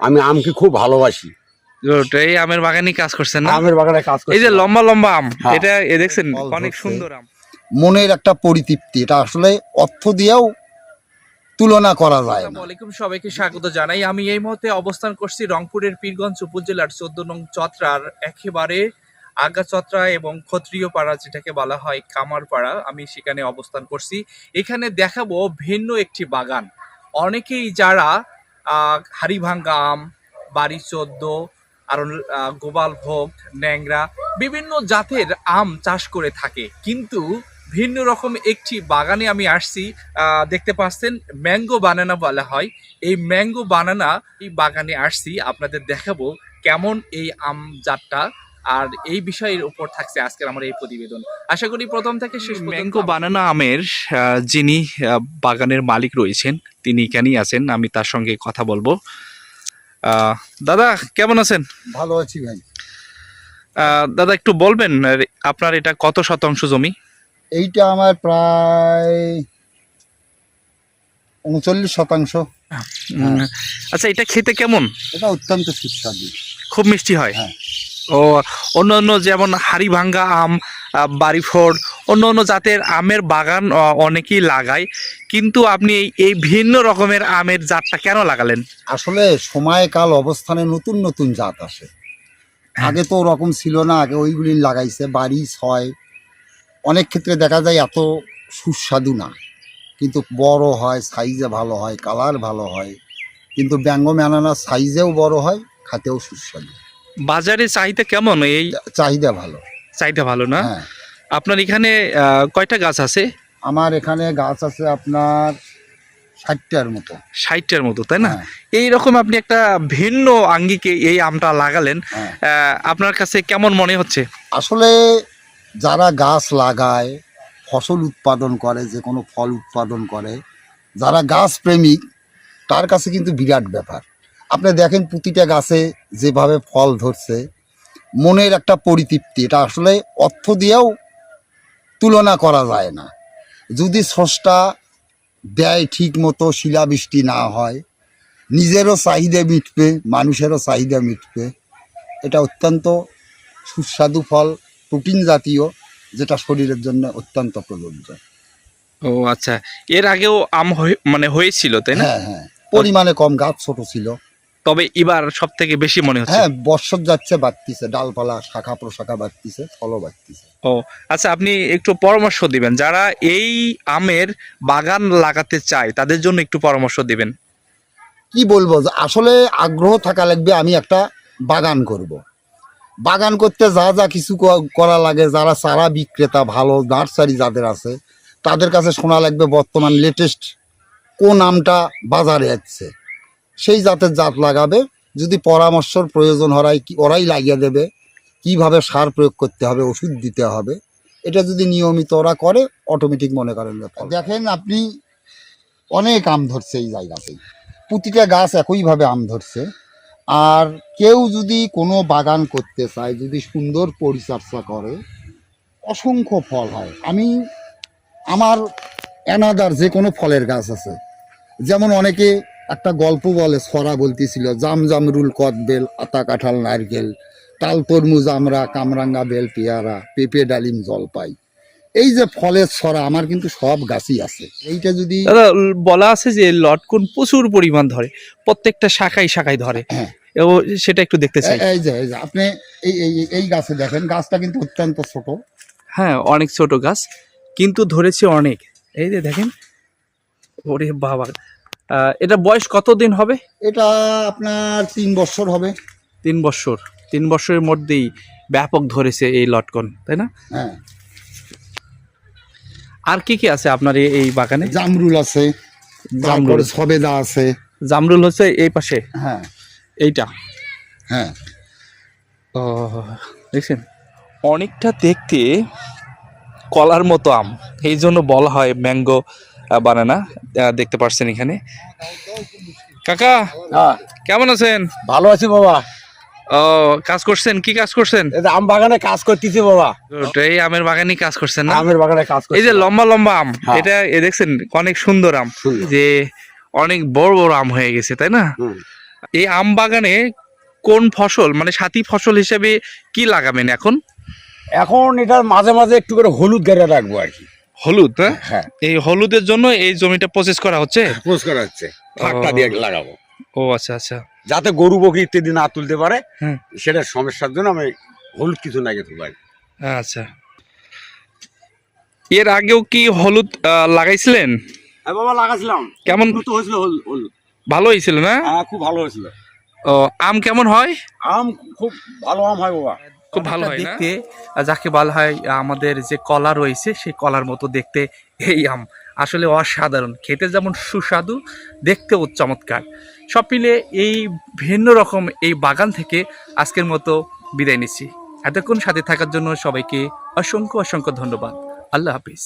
আমি আমকে খুব ভালোবাসি। এই আমের বাগানই কাজ করছেন না? আমের বাগানে কাজ করছি এই যে লম্বা লম্বা আম হ্যাঁ। এটা এ দেখছেন অনেক সুন্দর আম। মনের একটা পরিতৃপ্তি এটা আসলে অর্থ দিয়েও তুলনা করা যায় আলাইকুম সবাইকে স্বাগত জানাই। আমি এই মুহূর্তে অবস্থান করছি রংপুরের পীরগঞ্জ উপজেলার চোদ্দ নং চত্রার একেবারে আগা চত্রা এবং ক্ষত্রিয় পাড়া যেটাকে বলা হয় কামারপাড়া আমি সেখানে অবস্থান করছি। এখানে দেখাবো ভিন্ন একটি বাগান। অনেকেই যারা হাড়িভাঙ্গা আম, বাড়ি চোদ্দ, আর গোপাল ভোগ, ন্যাংরা, বিভিন্ন জাতের আম চাষ করে থাকে। কিন্তু ভিন্ন রকম একটি বাগানে আমি আসছি দেখতে পাচ্ছেন ম্যাঙ্গো বানানা বলা হয়। এই ম্যাঙ্গো বানানা এই বাগানে আসছি, আপনাদের দেখাবো কেমন এই আম জাতটা আর এই বিষয়ের উপর থাকছে আজকের আমার এই প্রতিবেদন। আশা করি প্রথম থেকে শেষ ম্যাঙ্গো বানানা আমের আহ, যিনি আহ, বাগানের মালিক রয়েছেন তিনি এখানেই আছেন আমি তার সঙ্গে কথা বলব। আহ, দাদা কেমন আছেন? ভালো আছি ভাই। আহ, দাদা একটু বলবেন আপনার এটা কত শতাংশ জমি? এইটা আমার প্রায় উনচল্লিশ শতাংশ। আচ্ছা এটা খেতে কেমন? এটা অত্যন্ত সুস্বাদু। খুব মিষ্টি হয়। হ্যাঁ। ও অন্য অন্য যেমন হাড়িভাঙ্গা আম আহ, বাড়িফোড় অন্য অন্য জাতের আমের বাগান অনেকেই লাগায়। কিন্তু আপনি এই- ভিন্ন রকমের আমের জাতটা কেন লাগালেন? আসলে সময়কাল অবস্থানে নতুন নতুন জাত আসে। আগে তো ওরকম ছিল না আগে ওইগুলি লাগাইছে বাড়ি ছয়। অনেক ক্ষেত্রে দেখা যায় এত সুস্বাদু না। কিন্তু বড় হয় সাইজে ভালো হয় কালার ভালো হয়। কিন্তু ব্যঙ্গ ম্যানানা সাইজেও বড় হয় খাতেও সুস্বাদু। বাজারে চাহিদা কেমন? এই চাহিদা ভালো। চাহিদা ভালো না? হ্যাঁ। আপনার এখানে কয়টা গাছ আছে? আমার এখানে গাছ আছে আপনার ষাটটার মতো। ষাটটার মতো তাই না? হ্যাঁ, এই রকম আপনি একটা ভিন্ন আঙ্গিকে এই আমটা লাগালেন হ্যাঁ। আপনার কাছে কেমন মনে হচ্ছে? আসলে যারা গাছ লাগায় ফসল উৎপাদন করে যে কোনো ফল উৎপাদন করে যারা গাছ প্রেমিক তার কাছে কিন্তু বিরাট ব্যাপার। আপনি দেখেন প্রতিটা গাছে যেভাবে ফল ধরছে মনের একটা পরিতৃপ্তি। এটা আসলে অর্থ দিয়েও তুলনা করা যায় না। যদি স্রষ্টা দেয় ঠিক মতো শিলাবৃষ্টি না হয় নিজেরও চাহিদা মিটবে মানুষেরও চাহিদা মিটবে। এটা অত্যন্ত সুস্বাদু ফল প্রোটিন জাতীয় যেটা শরীরের জন্য অত্যন্ত প্রযোজ্য। ও আচ্ছা এর আগেও আম হয়ে- মানে হয়েছিল তাই না? হ্যাঁ হ্যাঁ। পরিমাণে কম গাছ ছোট ছিল। তবে এবার সব থেকে বেশি মনে হচ্ছে? হ্যাঁ বর্ষর যাচ্ছে বাড়তিছে ডালপালা শাখা প্রশাখা বাড়তিছে ফলও বাড়তিছে। ও আচ্ছা আপনি একটু পরামর্শ দিবেন। যারা এই আমের বাগান লাগাতে চায় তাদের জন্য একটু পরামর্শ দিবেন। কি বলব আসলে আগ্রহ থাকা লাগবে আমি একটা বাগান করব। বাগান করতে যা যা কিছু করা লাগে যারা চারা বিক্রেতা ভালো নার্সারি যাদের আছে তাদের কাছে শোনা লাগবে বর্তমান লেটেস্ট কোন আমটা বাজারে যাচ্ছে সেই জাতের জাত লাগাবে। যদি পরামর্শর প্রয়োজন কি, ওরাই লাগিয়ে দেবে। কীভাবে সার প্রয়োগ করতে হবে, ওষুধ দিতে হবে। এটা যদি নিয়মিত ওরা করে অটোমেটিক মনে করেন। দেখেন, আপনি অনেক আম ধরছে এই জায়গাতেই। প্রতিটা গাছ একইভাবে আম ধরছে। আর কেউ যদি কোনো বাগান করতে চায়, যদি সুন্দর পরিচর্যা করে, অসংখ্য ফল হয়। আমি, আমার অ্যানাদার যে কোনো ফলের গাছ আছে, যেমন অনেকে একটা গল্প বলে ছড়া বলতেছিল জাম জামরুল কদবেল আতা কাঁঠাল নারকেল তাল তরমুজ আমরা কামরাঙ্গা বেল পেয়ারা পেঁপে ডালিম জলপাই এই যে ফলের ছড়া আমার কিন্তু সব গাছই আছে। এইটা যদি বলা আছে যে লটকন প্রচুর পরিমাণ ধরে প্রত্যেকটা শাখায় শাখায় ধরে। হ্যাঁ। ও সেটা একটু দেখতে চাই। এই- যে এই যে আপনি এই এই গাছে দেখেন গাছটা কিন্তু অত্যন্ত ছোট। হ্যাঁ অনেক ছোট গাছ কিন্তু ধরেছে অনেক। এই যে দেখেন ওরে বাবা এটা বয়স কতদিন হবে? এটা আপনার তিন বছর হবে। তিন বছর। তিন বছরের মধ্যেই ব্যাপক ধরেছে এই লটকন তাই না? হ্যাঁ। আর কি কি আছে আপনার এই- এই বাগানে? জামরুল আছে জামরুল। সবেদা আছে। জামরুল হচ্ছে এই পাশে? হ্যাঁ। এইটা? হ্যাঁ। ও দেখছেন? অনেকটা দেখতে কলার মতো আম এই জন্য বলা হয় ম্যাঙ্গো বানানা দেখতে পাচ্ছেন এখানে। কাকা কেমন আছেন? ভালো আছি বাবা। ও কাজ করছেন? কি কাজ করছেন? আম বাগানে কাজ করতেছি বাবা। এই আমের বাগানই কাজ করছেন না? আমের বাগানে কাজ এই যে লম্বা লম্বা আম হ্যাঁ। এটা এ দেখছেন অনেক সুন্দর আম। যে অনেক বড় বড় আম হয়ে গেছে তাই না? এই আম বাগানে কোন ফসল মানে সাথী ফসল হিসেবে কি লাগাবেন এখন? এখন এটা মাঝে মাঝে একটু করে হলুদ গেড়ে রাখব আর কি। হলুদ হ্যাঁ? হ্যাঁ। এই হলুদের জন্য এই জমিটা প্রসেস করা হচ্ছে? পোষ করা হচ্ছে। ফাঁকটা দিয়ে লাগাবো। ও আচ্ছা আচ্ছা। যাতে গরু বকরি ইত্যাদি না তুলতে পারে। সেটার সমস্যার জন্য আমি হলুদ কিছু লাগে তো ভাই। আচ্ছা। এর আগেও কি হলুদ লাগাইছিলেন? হ্যাঁ বাবা লাগাছিলাম। কেমন? তো হয়েছিল হলুদ হলুদ। ভালো হয়েছিল না? হ্যাঁ খুব ভালো হয়েছিল। ও আম কেমন হয়? আম খুব ভালো আম হয় বাবা। খুব ভালো হয় দেখতে যাকে বলা হয় আমাদের যে কলা রয়েছে সেই কলার মতো দেখতে এই আম। আসলে অসাধারণ। খেতে যেমন সুস্বাদু দেখতেও চমৎকার। সব মিলে এই ভিন্ন রকম এই বাগান থেকে আজকের মতো বিদায় নিচ্ছি। এতক্ষণ সাথে থাকার জন্য সবাইকে অসংখ্য অসংখ্য ধন্যবাদ। আল্লাহ হাফিজ।